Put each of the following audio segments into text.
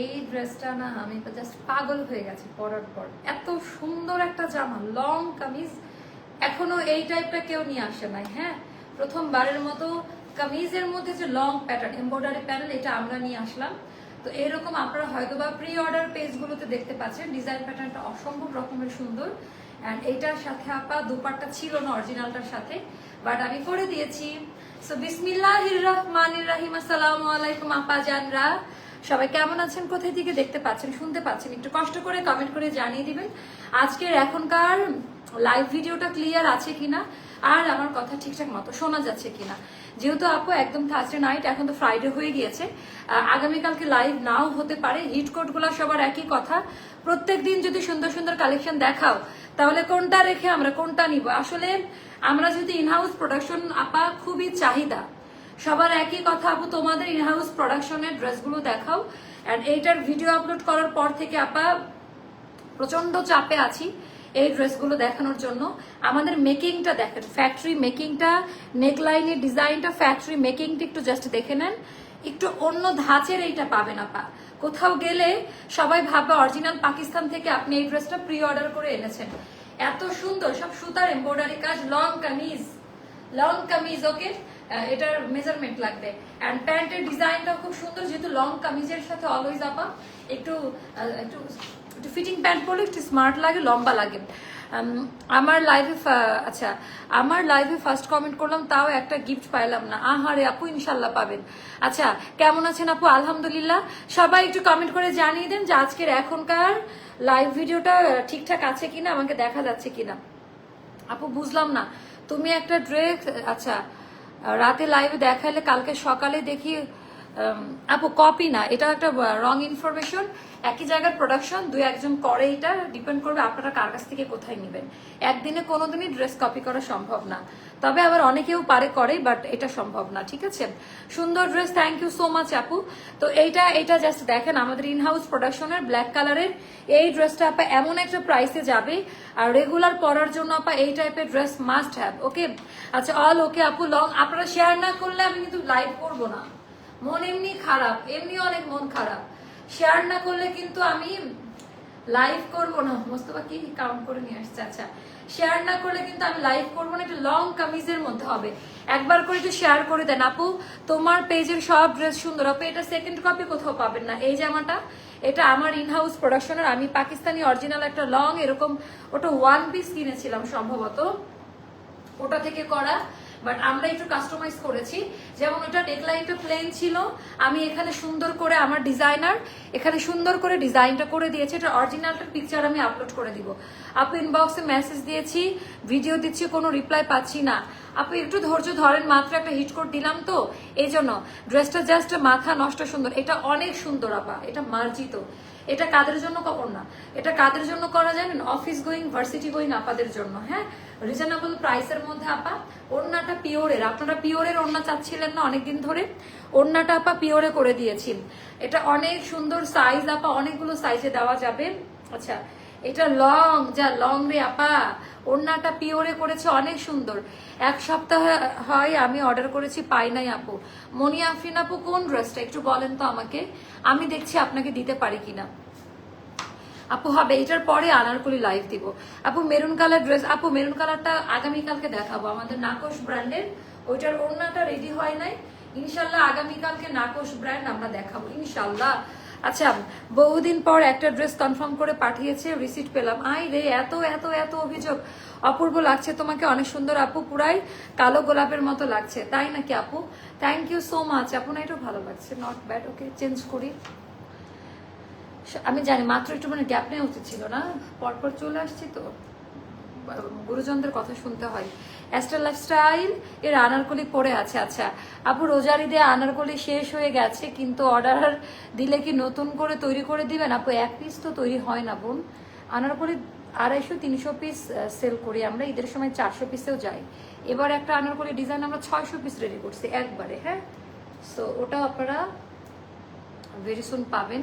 এই ড্রেসটা না, আমি জাস্ট পাগল হয়ে গেছি পরার পর। এত সুন্দর একটা জামা লং কামিজ, এখনও এই টাইপটা কেউ নিয়ে আসে নাই হ্যাঁ? প্রথমবারের মতো কামিজের মধ্যে যে লং প্যাটার্ন এমব্রয়ডারি প্যানেল এটা আমরা নিয়ে আসলাম। তো এরকম আপনারা হয়তো বা প্রি অর্ডার পেজগুলোতে দেখতে পাচ্ছেন ডিজাইন প্যাটার্নটা অসম্ভব রকমের সুন্দর। অ্যান্ড এইটার সাথে আপা দুপাট্টা ছিল না অরিজিনালটার সাথে বাট আমি করে দিয়েছি। সো বিসমিল্লাহির রহমানির রহিম আসসালামু আলাইকুম আপা জানরা। সবাই কেমন আছেন? কোথায় থেকে দেখতে পাচ্ছেন, শুনতে পাচ্ছেন? একটু কষ্ট করে কমেন্ট করে জানিয়ে দিবেন। আজকের এখনকার লাইভ ভিডিওটা ক্লিয়ার আছে কিনা? আর আমার কথা ঠিকঠাক মতো শোনা যাচ্ছে কিনা? যেহেতু আপু একদম থার্সডে নাইট এখন তো ফ্রাইডে হয়ে গিয়েছে। আগামীকালকে লাইভ নাও হতে পারে। হিট সবার একই কথা। প্রত্যেক দিন যদি সুন্দর সুন্দর কালেকশন দেখাও, তাহলে কোনটা রেখে আমরা কোনটা নিব? আসলে আমরা যদি ইনহাউস প্রোডাকশন আপা খুবই চাহিদা। সবার একই কথা আপু, তোমাদের ইনহাউস প্রোডাকশনের ড্রেসগুলো দেখাও। অ্যান্ড এইটার ভিডিও আপলোড করার পর থেকে আপা প্রচণ্ড চাপে আছি এই ড্রেসগুলো দেখানোর জন্য। আমাদের মেকিংটা দেখেন ফ্যাক্টরি মেকিংটা নেকলাইনের ডিজাইনটা ফ্যাক্টরি মেকিংটা একটু জাস্ট দেখে নেন। একটু অন্য ধাঁচের এইটা পাবেন আপা। কোথাও গেলে সবাই ভাববে অরিজিনাল পাকিস্তান থেকে আপনি এই ড্রেসটা প্রি অর্ডার করে এনেছেন। এত সুন্দর, সব সুতার এমব্রয়ডারি কাজ long kameez long kameez okay এটার মেজারমেন্ট লাগবে। অ্যান্ড প্যান্টের ডিজাইনটা খুব সুন্দর, যেহেতু লং কামিজের সাথে অলওয়েজ আপা, একটু একটু একটু ফিটিং প্যান্ট পরলে একটু স্মার্ট লাগে, লম্বা লাগে। আমার লাইভে আচ্ছা আমার লাইভে ফার্স্ট কমেন্ট করলাম, তাও একটা গিফট পাইলাম না। আহারে আপু ইনশাল্লাহ পাবেন। আচ্ছা কেমন আছেন আপু? আলহামদুলিল্লাহ। সবাই একটু কমেন্ট করে জানিয়ে দেন যে আজকের এখনকার লাইভ ভিডিওটা ঠিকঠাক আছে কিনা, আমাকে দেখা যাচ্ছে কিনা। আপু, বুঝলাম না। তুমি একটা ড্রেস আচ্ছা রাতে লাইভে দেখালে কালকে সকালে দেখি আপু কপি না, এটা একটা রং ইনফরমেশন একই জায়গার প্রোডাকশন দুই একজন করে এটা ডিপেন্ড করবে আপনারা কার কাছ থেকে কোথায় নেবেন। একদিনে কোনোদিনই ড্রেস কপি করা সম্ভব না। তবে আবার অনেকেও পারে করে বাট এটা সম্ভব না, ঠিক আছে? সুন্দর dress thank you so much আপু। তো এইটা এটা জাস্ট দেখেন, আমাদের ইনহাউস প্রোডাকশনের ব্ল্যাক কালারের এই ড্রেসটা আপা এমন একটা প্রাইসে যাবে, আর রেগুলার পরার জন্য আপা এই টাইপের ড্রেস মাস্ট হ্যাভ ওকে আচ্ছা অল ওকে আপু লং আপনারা শেয়ার না করলে আমি কিন্তু লাইভ করব না। মন এমনি খারাপ, এমনি অনেক মন খারাপ। শেয়ার না করলে কিন্তু আমি লাইভ করব না। মোস্তফা, কি কাউন্ট করে নিয়ে আসছে? আচ্ছা শেয়ার না করলে কিন্তু আমি লাইভ করব না, একটু লং কামিজের মধ্যে হবে। একবার করে একটু শেয়ার করে দেন। আপু, তোমার পেজের সব ড্রেস সুন্দর। আপু, এটা সেকেন্ড কপি কোথাও পাবেন না। এই জামাটা এটা আমার ইনহাউস প্রোডাকশনের আমি পাকিস্তানি অরিজিনাল একটা লং এরকম, ওটা ওয়ান পিস কিনেছিলাম সম্ভবত। ওটা থেকে করা। বাট আমরা একটু কাস্টমাইজ করেছি। যেমন ওটা নেকলাইনটা প্লেন ছিল। আমি এখানে সুন্দর করে আমার ডিজাইনার এখানে সুন্দর করে ডিজাইনটা করে দিয়েছে। এটা অরিজিনালটার পিকচার আমি আপলোড করে দিব। আপু ইনবক্সে মেসেজ দিয়েছি। ভিডিও দিচ্ছি, কোনো রিপ্লাই পাচ্ছি না। আপু একটু ধৈর্য ধরেন, মাত্র একটা হিট কোড দিলাম তো। এই জন্য ড্রেসটা জাস্ট মাথা নষ্ট সুন্দর। এটা অনেক সুন্দর, আপা। এটা মার্জিত। এটা কাদের জন্য কখন না? এটা কাদের জন্য করা জানেন অফিস গোয়িং, ভার্সিটি গোয়িং আপাদের জন্য হ্যাঁ? রিজনেবল প্রাইসের মধ্যে আপা, ওড়নাটা পিওরের। আপনারা পিওরের ওড়না চাচ্ছিলেন না অনেকদিন ধরে? ওড়নাটা আপা পিওরে করে দিয়েছি। এটা অনেক সুন্দর সাইজ আপা, অনেকগুলো সাইজে দেওয়া যাবে। আচ্ছা এটা লং, যা লং রে আপা। ওড়নাটা পিওরে করেছে, অনেক সুন্দর। এক সপ্তাহ হয় আমি অর্ডার করেছি, পাই নাই আপু। মনি আফরিন আপু, কোন ড্রেসটা? একটু বলেন তো আমাকে। আমি দেখছি আপনাকে দিতে পারি কিনা। আপু, হবে, এটার পরে আনারকলি লাইভ দিব। আপু মেরুন কালার ড্রেস আপু মেরুন কালারটা আগামীকালকে দেখাবো। আমাদের নাকশ ব্র্যান্ডের, ওইটার ওড়নাটা রেডি হয় নাই। ইনশাল্লাহ আগামীকালকে নাকশ ব্র্যান্ড আমরা দেখাবো। ইনশাল্লাহ। আচ্ছা বহুদিন পর একটা ড্রেস কনফার্ম করে পাঠিয়েছে, রিসিট পেলাম। আই রে, এত এত এত অভিযোগ। অপূর্ব লাগছে তোমাকে, অনেক সুন্দর আপু, পুরাই কালো গোলাপের মতো লাগছে। তাই নাকি আপু? থ্যাংক ইউ সো মাচ আপু না এটা ভালো লাগছে। নট ব্যাড ওকে চেঞ্জ করি। আমি জানি, মাত্র একটু মানে গ্যাপ নেওয়া উচিত ছিল না? পরপর চলে আসছি তো। গুরুজনদের কথা শুনতে হয়। অ্যাস্টার লাইফস্টাইল এর আনারকলি পড়ে আছে। আচ্ছা আপু রোজার ঈদে আনারকলি শেষ হয়ে গেছে, কিন্তু অর্ডার দিলে কি নতুন করে তৈরি করে দিবেন? আপু, এক পিস তো তৈরি হয় না, বোন। আনারকলি আড়াইশো, তিনশো পিস সেল করি আমরা। ঈদের সময় চারশো পিসেও যাই। এবার একটা আনারকলি ডিজাইন আমরা ছয়শো পিস রেডি করছি, একবারে হ্যাঁ? সো ওটাও আপনারা ভেরি সুন পাবেন।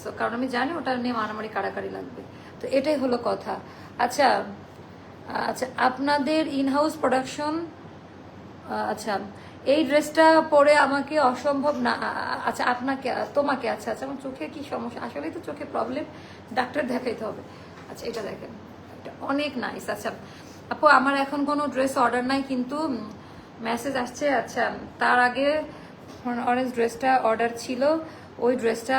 সো কারণ আমি জানি ওটা নিয়ে মারামারি কাড়াকাড়ি লাগবে। তো এটাই হলো কথা। আচ্ছা আচ্ছা আপনাদের ইনহাউস প্রোডাকশন আচ্ছা এই ড্রেসটা পরে আমাকে অসম্ভব না আচ্ছা আপনাকে, তোমাকে আচ্ছা আচ্ছা আমার চোখে কি সমস্যা? আসলেই তো চোখে প্রবলেম ডাক্তার দেখাইতে হবে। আচ্ছা এটা দেখেন, এটা অনেক নাইস আচ্ছা। আপু, আমার এখন কোনো ড্রেস অর্ডার নাই, কিন্তু মেসেজ আসছে আচ্ছা তার আগে অরেঞ্জ ড্রেসটা অর্ডার ছিল, ওই ড্রেসটা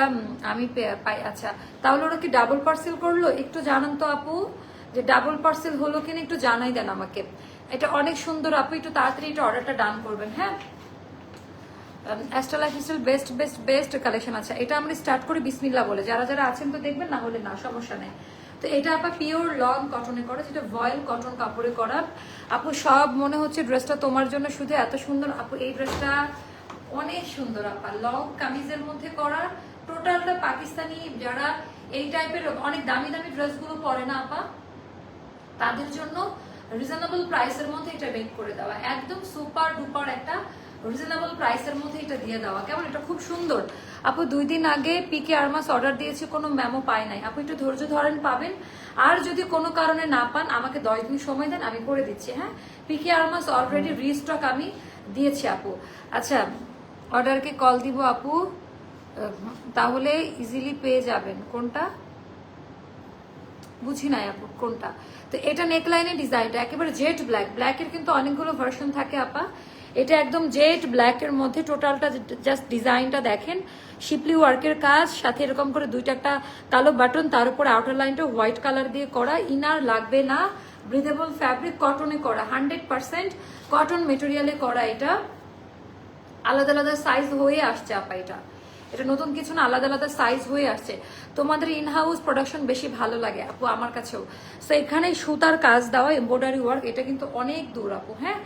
আমি পাই আচ্ছা। তাহলে ওরা কি ডাবল পার্সেল করল? একটু জানান তো, আপু। যে ডাবল পার্সেল হলো কিনা একটু জানাই দেন আমাকে। এটা অনেক সুন্দর আপু একটু তাড়াতাড়ি এটা অর্ডারটা ডান করবেন হ্যাঁ? Astra life best best best collection আছে। এটা আমরা স্টার্ট করি বিসমিল্লা বলে। যারা যারা আছেন তো দেখবেন, না হলে না, সমস্যা নেই। তো এটা আপা পিওর লং কটনে করা, যেটা ভয়েল কটন কাপড়ে করা। আপু, সব মনে হচ্ছে ড্রেসটা তোমার জন্য শুধু এত সুন্দর। আপু, এই ড্রেসটা অনেক সুন্দর আপা। লং কামিজের মধ্যে করা। টোটালটা পাকিস্তানি যারা, এই টাইপের অনেক দামি দামি ড্রেসগুলো পরে না আপা। তাদের জন্য রিজনেবল প্রাইসের মধ্যে এটা বেক করে দেওয়া। একদম সুপার ডুপার একটা রিজনেবল প্রাইসের মধ্যে এটা দিয়ে দেওয়া। কেমন? এটা খুব সুন্দর। আপু, দুই দিন আগে পিকে আরমাস অর্ডার দিয়েছি, কোনো ম্যামও পাই নাই। আপু, একটু ধৈর্য ধরেন, পাবেন। আর যদি কোনো কারণে না পান, আমাকে দশ দিন সময় দেন, আমি করে দিচ্ছি হ্যাঁ? পিকে আরমাস অলরেডি রিস্টক আমি দিয়েছি, আপু। আচ্ছা অর্ডারকে কল দিব, আপু। তাহলে ইজিলি পেয়ে যাবেন। কোনটা? বুঝি নাই আপু, কোনটা? তো এটা নেকলাইনের ডিজাইনটা একেবারে জেড ব্ল্যাক ব্ল্যাকের কিন্তু অনেকগুলো ভার্সন থাকে আপা। এটা একদম জেড ব্ল্যাকের মধ্যে টোটালটা জাস্ট ডিজাইনটা দেখেন। শিপলি ওয়ার্কের কাজ, সাথে এরকম করে দুইটা একটা কালো বাটন তার উপরে আউটার লাইনটা হোয়াইট কালার দিয়ে করা। ইনার লাগবে না ব্রিদেবল ফ্যাব্রিক কটনে করা। হান্ড্রেড পার্সেন্ট কটন মেটেরিয়ালে করা এটা। আলাদা আলাদা সাইজ হয়ে আসছে আপা এটা। এটা নতুন কিছু না, আলাদা আলাদা সাইজ হয়ে আসছে। তোমাদের ইন হাউস প্রোডাকশন বেশি ভালো লাগে আপু, আমার কাছেও। তো এখানে সুতার কাজ দেওয়া এমব্রয়ডারি ওয়ার্ক এটা কিন্তু অনেক দূর আপু হ্যাঁ?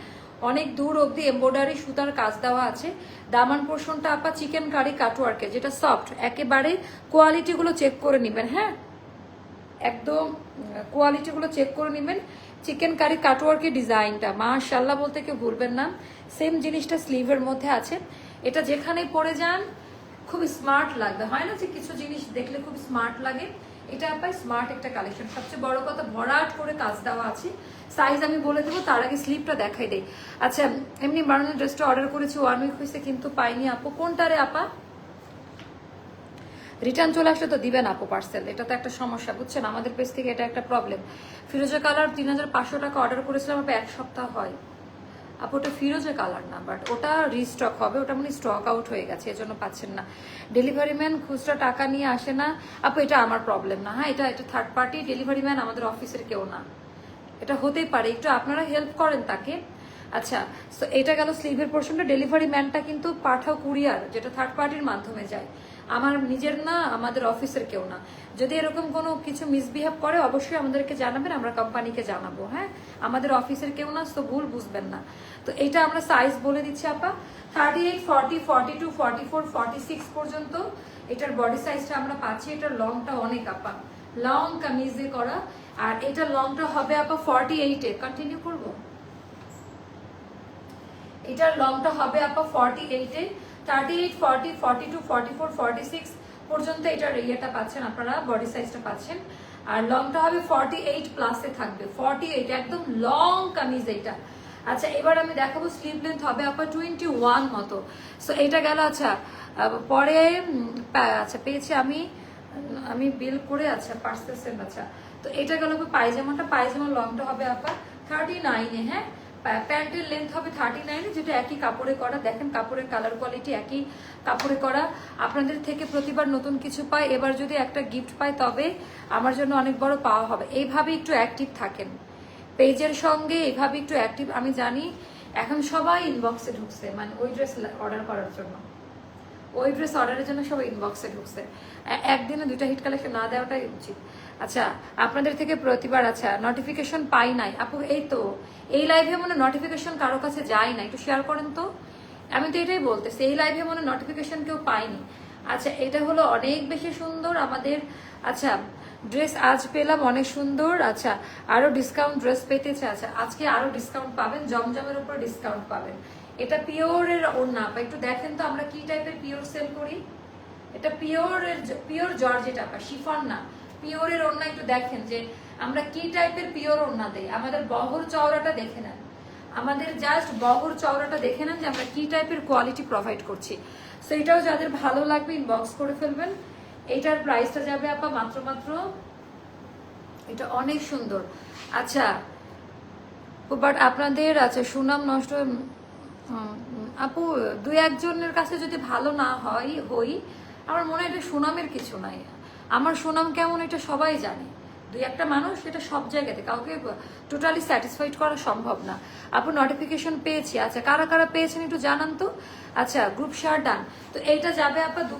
অনেক দূর অবধি এমব্রয়ডারি সুতার কাজ দেওয়া আছে। দামান পোর্শনটা আপা চিকেন কারি কাটওয়ার্কে যেটা সফট একেবারে কোয়ালিটিগুলো চেক করে নেবেন হ্যাঁ? একদম কোয়ালিটিগুলো চেক করে নেবেন। চিকেন কারি কাটওয়ার্কের ডিজাইনটা মাশাল্লাহ বলতে কেউ ভুলবেন না। সেম জিনিসটা স্লিভের মধ্যে আছে। এটা যেখানে পরে যান খুব স্মার্ট লাগবে। হয় না যে কিছু জিনিস দেখলে খুব স্মার্ট লাগে? এটা আপনার স্মার্ট একটা কালেকশন সবচেয়ে বড় কথা, ভরাট করে কাজ দেওয়া আছে। সাইজ আমি বলে দেবো, তার আগে স্লিপটা দেখাই দেয় আচ্ছা এমনি বানানো ড্রেসটা অর্ডার করেছি ওয়ান উইক হয়েছে, কিন্তু পাইনি আপু। কোনটারে আপা? রিটার্ন চলে আসলে তো দিবেন আপু পার্সেল এটা তো একটা সমস্যা, বুঝছেন? আমাদের পেজ থেকে এটা একটা প্রবলেম ফিরোজা কালার তিন হাজার পাঁচশো টাকা অর্ডার করেছিলাম, আপু, এক সপ্তাহ হয়। আপু, ওটা ফিরোজা কালার না বাট ওটা রিস্টক হবে, ওটা মানে স্টক আউট হয়ে গেছে, এজন্য পাচ্ছেন না। ডেলিভারি ম্যান খুচরা টাকা নিয়ে আসে না। আপু, এটা আমার প্রবলেম না হ্যাঁ এটা এটা থার্ড পার্টি ডেলিভারি ম্যান আমাদের অফিসের কেউ না। এটা হতেই পারে, একটু আপনারা হেল্প করেন তাকে। আচ্ছা তো এটা গেল স্লিভের পোর্শনটা ডেলিভারি ম্যানটা কিন্তু পাঠাও কুরিয়ার যেটা থার্ড পার্টির মাধ্যমে যায়। আমার নিজের না, আমাদের অফিসের কেউ না। যদি এরকম কোনো কিছু মিসবিহেভ করে, অবশ্যই আমাদেরকে জানাবেন, আমরা কোম্পানিকে জানাব হ্যাঁ? আমাদের অফিসের কেউ না তো ভুল বুঝবেন না। তো এটা আমরা সাইজ বলে দিচ্ছি, আপা। Thirty eight forty forty two forty four forty six পর্যন্ত, এটার বডি সাইজটা আমরা পাচ্ছি। এটার লংটা অনেক, আপা। লং কামিজে করা। আর এটা লংটা হবে, আপা ফর্টি এইটে কন্টিনিউ করব? এটার লংটা হবে, আপা ফর্টি এইটে thirty eight forty forty two forty four forty six পর্যন্ত এটার ইয়েটা পাচ্ছেন আপনারা বডি সাইজটা পাচ্ছেন। আর লংটা হবে ফর্টি এইট প্লাসে থাকবে। ফর্টি এইট একদম লং কামিজ এটা। আচ্ছা এবার আমি দেখাবো স্লিভ লেন্থ হবে আপনার টোয়েন্টি ওয়ান মতো। সো এটা গেল আচ্ছা পরে আচ্ছা পেয়েছি আমি আমি বিল করে আচ্ছা পার্সেন্ট আচ্ছা। তো এটা গেল আপনার পায়জামাটা পায়জামা লংটা হবে আপা থার্টি নাইনে হ্যাঁ? প্যান্টের লেন্থ হবে থার্টি নাইনে যেটা একই কাপড়ে করা। দেখেন, কাপড়ের কালার কোয়ালিটি একই কাপড়ে করা। আপনাদের থেকে প্রতিবার নতুন কিছু পাই। এবার যদি একটা গিফট পাই, তবে আমার জন্য অনেক বড় পাওয়া হবে। এইভাবে একটু অ্যাক্টিভ থাকেন। পেজের সঙ্গে এইভাবে একটু অ্যাক্টিভ আমি জানি, এখন সবাই ইনবক্সে ঢুকছে মানে ওই ড্রেস অর্ডার করার জন্য। ওই ড্রেস অর্ডারের জন্য সবাই ইনবক্সে ঢুকছে। একদিনে দুইটা হিট কালেকশন না দেওয়াটাই উচিত। আচ্ছা আপনাদের থেকে প্রতিবার আচ্ছা নোটিফিকেশন পাই নাই। আপু, এই তো, এই লাইভে মনে নোটিফিকেশন কারও কাছে যায় না, একটু শেয়ার করেন তো। আমি তো এটাই বলতেছি, এই লাইভে মনে নোটিফিকেশন কেউ পাইনি আচ্ছা এটা হলো অনেক বেশি সুন্দর, আমাদের আচ্ছা ড্রেস আজ পেলাম অনেক সুন্দর আচ্ছা আরও ডিসকাউন্ট ড্রেস পেতেছে আচ্ছা আজকে আরও ডিসকাউন্ট পাবেন, জমজমের উপর ডিসকাউন্ট পাবেন। এটা পিওরের ওড়না, আপা, একটু দেখেন তো আমরা কি টাইপের পিওর সেল করি? এটা পিওরের পিওর জর্জেট আপা, শিফন না। পিওরের ওড়না একটু দেখেন যে আমরা কি টাইপের পিওর ওড়না দেই? আমাদের বহর চওড়াটা দেখে নেন। আমাদের জাস্ট বহর চওড়াটা দেখে নেন যে আমরা কি টাইপের কোয়ালিটি প্রোভাইড করছি। সো এটাও যাদের ভালো লাগবে ইনবক্স করে ফেলবেন। এইটার প্রাইসটা যাবে আপা মাত্র মাত্র, এটা অনেক সুন্দর। আচ্ছা বাট আপনাদের আচ্ছা সুনাম নষ্ট আপু, দুই একজনের কাছে যদি ভালো না হয়, হই, আমার মনে হয় এটা সুনামের কিছু নাই। আমার সুনাম কেমন এটা সবাই জানে। দুই একটা মানুষ এটা সব জায়গাতে। কাউকে টোটালি স্যাটিসফাইড করা সম্ভব না। আপু নোটিফিকেশন পেয়েছি। আচ্ছা কারা কারা পেয়েছেন একটু জানান তো? আচ্ছা গ্রুপ শেয়ার ডান তো এইটা যাবে আপা দু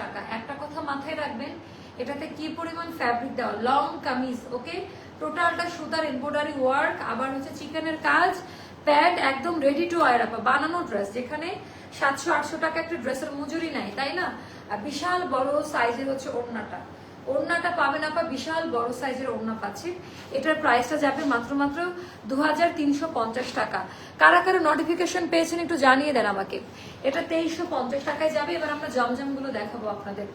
টাকা। একটা কথা মাথায় রাখবেন, এটাতে কি পরিমাণ ফ্যাব্রিক দেওয়া? লং কামিজ ওকে টোটালটা সুতার এমব্রয়ডারি ওয়ার্ক আবার হচ্ছে চিকেনের কাজ প্যাড একদম রেডি টু ওয়ার আপা। বানানো ড্রেস যেখানে সাতশো আটশো টাকা একটা ড্রেসের মজুরি নাই, তাই না? বিশাল বড় সাইজের হচ্ছে ওড়নাটা। ওড়নাটা পাবেন আপা বিশাল বড় সাইজের ওড়না পাচ্ছেন এটার প্রাইসটা যাবে মাত্র মাত্র দু হাজার তিনশো পঞ্চাশ টাকা। কারা কারা নোটিফিকেশন পেয়েছেন একটু জানিয়ে দেন আমাকে। এটা তেইশশো পঞ্চাশ টাকায় যাবে, এবার আমরা জমজমগুলো দেখাবো আপনাদের।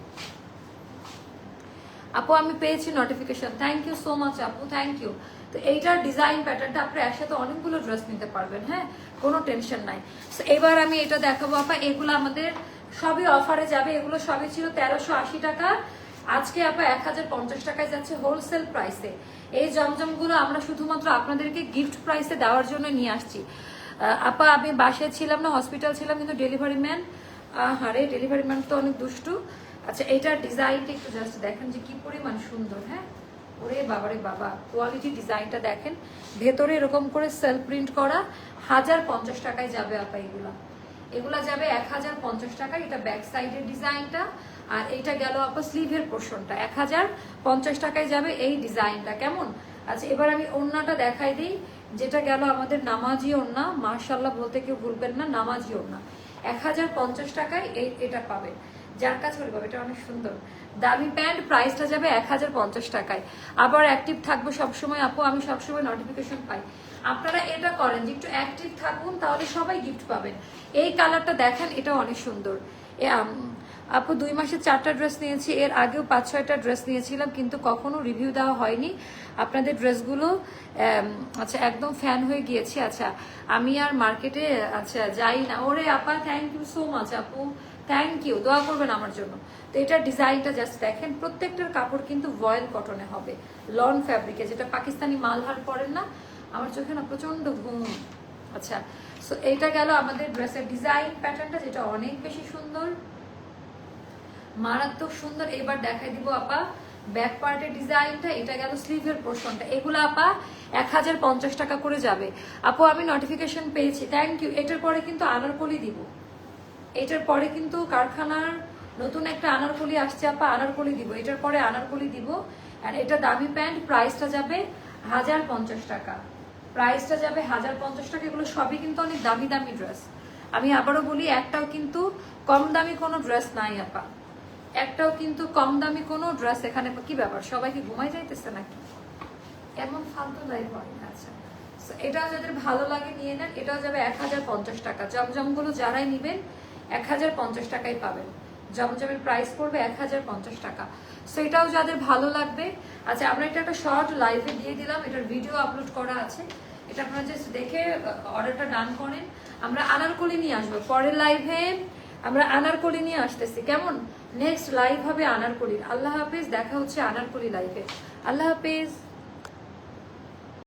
আপু, আমি পেয়েছি notification thank you so much আপু থ্যাংক ইউ তো এইটার ডিজাইন প্যাটার্নটা আপনি একসাথে অনেকগুলো ড্রেস নিতে পারবেন হ্যাঁ? কোনো টেনশন নাই। এবার আমি এটা দেখাবো আপা, এগুলো আমাদের সবই অফারে যাবে, এগুলো সবই ছিল তেরোশো আশি টাকা। আজকে আপা এক হাজার পঞ্চাশ টাকায় যাচ্ছে হোলসেল প্রাইসে এই জমজমগুলো আমরা শুধুমাত্র আপনাদেরকে গিফট প্রাইসে দেওয়ার জন্য নিয়ে আসছি। আপা, আমি বাসায় ছিলাম না হসপিটাল ছিলাম, কিন্তু ডেলিভারি ম্যান হারে ডেলিভারি ম্যান তো অনেক দুষ্টু। আচ্ছা এটার ডিজাইনটা একটু জাস্ট দেখেন যে কি পরিমাণ সুন্দর হ্যাঁ? ওরে বাবারে বাবা কোয়ালিটি ডিজাইনটা দেখেন। ভেতরে এরকম করে সেল প্রিন্ট করা, হাজার পঞ্চাশ টাকায় যাবে আপা এগুলা। এগুলা যাবে এক হাজার পঞ্চাশ টাকা এটা ব্যাক সাইডের ডিজাইনটা। আর এইটা গেল আপা স্লিভের পোর্শনটা এক হাজার পঞ্চাশ টাকায় যাবে এই ডিজাইনটা। কেমন? আচ্ছা এবার আমি ওড়নাটা দেখাই দিই। যেটা গেল আমাদের নামাজি ওড়না। মার্শাল্লাহ বলতে কেউ ভুলবেন না, নামাজি ওড়না। এক হাজার পঞ্চাশ টাকায় এই এটা পাবেন যার কাছে হলে পাবে এটা অনেক সুন্দর। দামি প্যান্ট প্রাইসটা যাবে এক হাজার পঞ্চাশ টাকায়। আবার অ্যাক্টিভ থাকব সবসময়, আপু, আমি সবসময় নোটিফিকেশন পাই। আপনারা এটা করেন যে একটু অ্যাক্টিভ থাকুন, তাহলে সবাই গিফট পাবেন। এই কালারটা দেখেন, এটা অনেক সুন্দর। আপু দুই মাসে চারটা ড্রেস নিয়েছি, এর আগেও পাঁচ ছয়টা ড্রেস নিয়েছিলাম, কিন্তু কখনো রিভিউ দেওয়া হয়নি। আপনাদের ড্রেসগুলো আচ্ছা একদম ফ্যান হয়ে গিয়েছি। আচ্ছা আমি আর মার্কেটে আচ্ছা যাই না। ওরে আপা থ্যাংক ইউ সো মাচ আপু। থ্যাংক ইউ দোয়া করবেন আমার জন্য। তো এটার ডিজাইনটা জাস্ট দেখেন, প্রত্যেকটার কাপড় কিন্তু ভয়েল কটনে হবে। লন ফ্যাব্রিকে যেটা পাকিস্তানি মালহার পরেন না আমার চোখে না প্রচণ্ড ঘুম। আচ্ছা সো এইটা গেল আমাদের ড্রেসের ডিজাইন প্যাটার্নটা যেটা অনেক বেশি সুন্দর। মারাত্মক সুন্দর। এবার দেখাই দিব আপা ব্যাক পার্টের ডিজাইনটা এটা গেল স্লিভের পোর্শনটা এগুলো আপা এক হাজার পঞ্চাশ টাকা করে যাবে। আপু, আমি নোটিফিকেশন পেয়েছি। থ্যাংক ইউ এটার পরে কিন্তু আনারকলি দিব। এটার পরে কিন্তু কারখানার নতুন একটা আনারকলি আসছে আপা, আনারকলি দিব। এটার পরে আনারকলি দিব। আর এটা দামি প্যান্ট প্রাইসটা যাবে হাজার পঞ্চাশ টাকা। প্রাইসটা যাবে হাজার পঞ্চাশ টাকা, এগুলো সবই কিন্তু অনেক দামি দামি ড্রেস আমি আবারও বলি, একটাও কিন্তু কম দামি কোনো ড্রেস নাই, আপা। একটাও কিন্তু কম দামি কোনো ড্রেস এখানে কি ব্যাপার? সবাই কি ঘুমাই যাইতেছে নাকি? এমন ফালতু লাইফ হয়। আচ্ছা। এটাও যাদের ভালো লাগে, নিয়ে নেন। এটাও যাবে এক হাজার পঞ্চাশ টাকা। জমজমগুলো যারাই নিবেন, এক হাজার পঞ্চাশ টাকাই পাবেন। জমজমের প্রাইস পড়বে এক হাজার পঞ্চাশ টাকা। সো এটাও যাদের ভালো লাগবে আচ্ছা আমরা এটা একটা শর্ট লাইভে দিয়ে দিলাম। এটার ভিডিও আপলোড করা আছে। এটা আপনারা জাস্ট দেখে অর্ডারটা ডান করেন। আমরা আনারকলি নিয়ে আসব। পরের লাইভে আমরা আনারকলি নিয়ে আসতেছি। কেমন? নেক্সট লাইভ হবে আনারকলির। আল্লাহ হাফেজ, দেখা হচ্ছে আনারকলি লাইভে আল্লাহ হাফিজ।